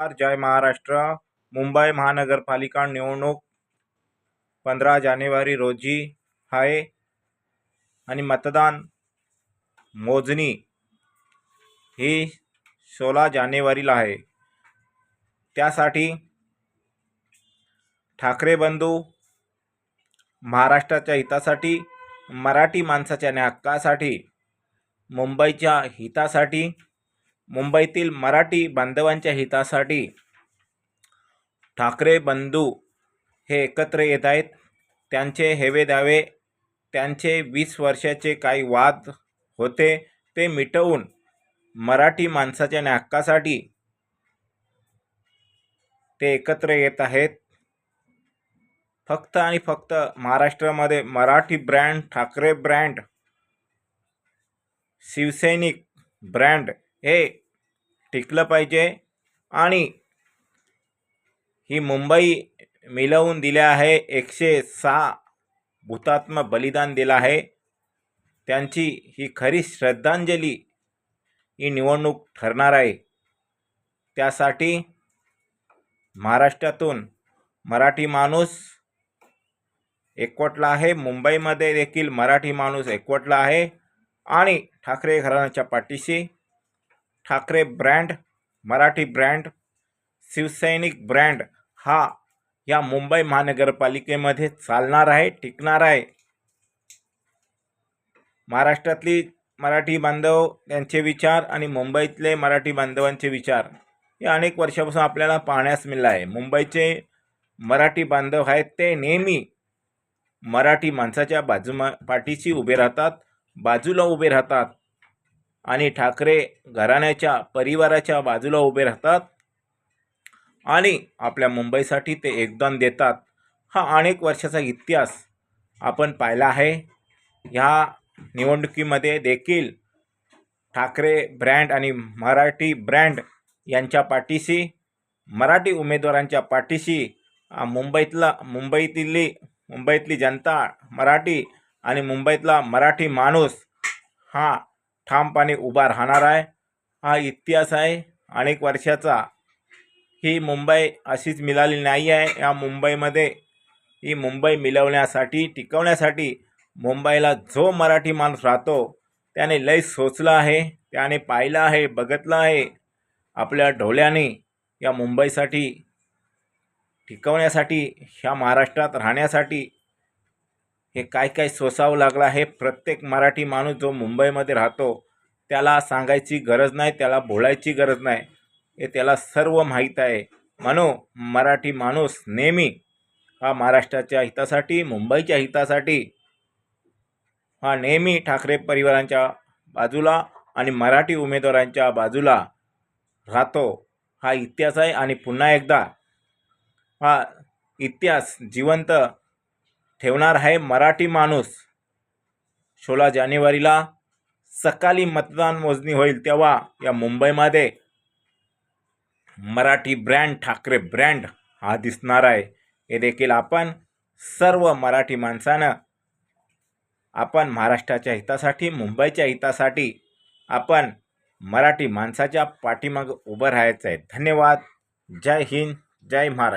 नमस्कार जय महाराष्ट्र. मुंबई महानगरपालिका निवडणूक पंधरा जानेवारी रोजी आहे आणि मतदान मोजणी ही सोळा जानेवारीला आहे. त्यासाठी ठाकरे बंधू महाराष्ट्राच्या हितासाठी मराठी माणसाच्या न्या हक्कासाठी मुंबईच्या हितासाठी मुंबईतील मराठी बांधवांच्या हितासाठी ठाकरे बंधू हे एकत्र येत आहेत. त्यांचे हेवे दावे त्यांचे वीस वर्षाचे काही वाद होते ते मिटवून मराठी माणसाच्या न्या हक्कासाठी ते एकत्र येत आहेत. फक्त आणि फक्त महाराष्ट्रामध्ये Marathi brand Thackeray brand Shivsainik brand हे टिकलं पाहिजे. आणि ही मुंबई मिळवून दिल्या आहे. एकशे सहा हुतात्मा बलिदान दिलं आहे. त्यांची ही खरी श्रद्धांजली ही निवडणूक ठरणार आहे. त्यासाठी महाराष्ट्रातून मराठी माणूस एकवटला आहे. मुंबईमध्ये देखील मराठी माणूस एकवटला आहे. आणि ठाकरे घराण्याच्या पाठीशी Thackeray brand Marathi brand Shivsainik brand हा या मुंबई महानगरपालिकेमध्ये चालणार आहे टिकणार आहे. महाराष्ट्रातली मराठी बांधव यांचे विचार आणि मुंबईतले मराठी बांधवांचे विचार हे अनेक वर्षापासून आपल्याला पाहण्यास मिळलं आहे. मुंबईचे मराठी बांधव आहेत ते नेहमी मराठी माणसाच्या बाजूमा पाठीशी उभे राहतात बाजूला उभे राहतात. आणि ठाकरे घराण्याच्या परिवाराच्या बाजूला उभे राहतात आणि आपल्या मुंबईसाठी ते योगदान देतात. हा अनेक वर्षाचा इतिहास आपण पाहिला आहे. ह्या निवडणुकीमध्ये देखील ठाकरे ब्रँड आणि मराठी ब्रँड यांच्या पाठीशी मराठी उमेदवारांच्या पाठीशी मुंबईतला मुंबईतली मुंबईतली जनता मराठी आणि मुंबईतला मराठी माणूस हा ठामपणे उभा राहणार आहे. हा इतिहास आहे. अनेक वर्षाचा. ही मुंबई अशीच मिळाली नाही आहे. या मुंबईमध्ये ही मुंबई मिळवण्यासाठी टिकवण्यासाठी मुंबईला जो मराठी माणूस राहतो त्याने लय सोचलं आहे. त्याने पाहिलं आहे बघितलं आहे. आपल्या ढोल्याने या मुंबईसाठी टिकवण्यासाठी ह्या महाराष्ट्रात राहण्यासाठी हे काय काय सोसावं लागलं आहे प्रत्येक मराठी माणूस जो मुंबईमध्ये राहतो त्याला सांगायची गरज नाही त्याला बोलायची गरज नाही. हे त्याला सर्व माहीत आहे. म्हणून मराठी माणूस नेहमी हा महाराष्ट्राच्या हितासाठी मुंबईच्या हितासाठी हा नेहमी ठाकरे परिवारांच्या बाजूला आणि मराठी उमेदवारांच्या बाजूला राहतो. हा इतिहास आहे आणि पुन्हा एकदा हा इतिहास जिवंत ठेवणार आहे मराठी माणूस. सोळा जानेवारीला सकाळी मतदान मोजणी होईल तेव्हा या मुंबईमध्ये मराठी ब्रँड ठाकरे ब्रँड हा दिसणार आहे. हे देखील आपण सर्व मराठी माणसानं आपण महाराष्ट्राच्या हितासाठी मुंबईच्या हितासाठी आपण मराठी माणसाच्या पाठीमागं उभं राहायचं आहे. धन्यवाद. जय हिंद जय महाराष्ट्र.